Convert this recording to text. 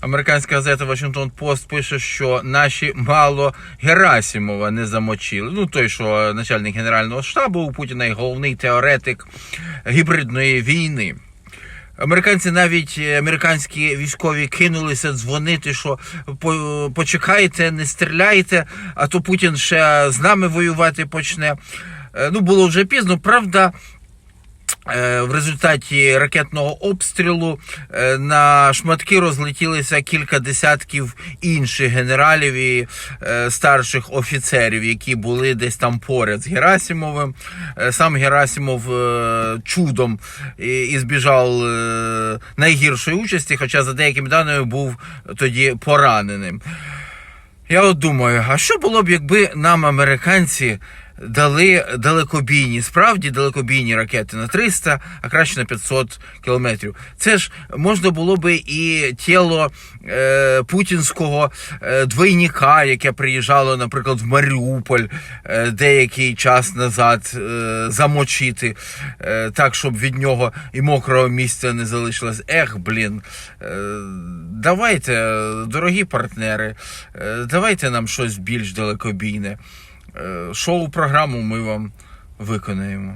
американська газета Washington Post пише, що наші мало Герасімова не замочили. Ну той, що начальник генерального штабу у Путіна і головний теоретик гібридної війни. Американці навіть е, американські військові кинулися дзвонити, що по- почекайте, не стріляйте, а то Путін ще з нами воювати почне. Е, Ну, було вже пізно. Правда, в результаті ракетного обстрілу е, на шматки розлетілися кілька десятків інших генералів і е, старших офіцерів, які були десь там поряд з Герасимовим. Е, Сам Герасимов е, чудом і, збіжав е, найгіршої участі, хоча за деякими даними був тоді пораненим. Я от думаю, а що було б, якби нам американці дали далекобійні, справді далекобійні ракети на 300, а краще на 500 кілометрів? Це ж можна було би і тіло е, путінського е, двойника, яке приїжджало, наприклад, в Маріуполь е, деякий час назад е, замочити, е, так, щоб від нього і мокрого місця не залишилось. Ех, блін. Е, давайте, дорогі партнери, е, давайте нам щось більш далекобійне. Е, Шоу-програму ми вам виконаємо.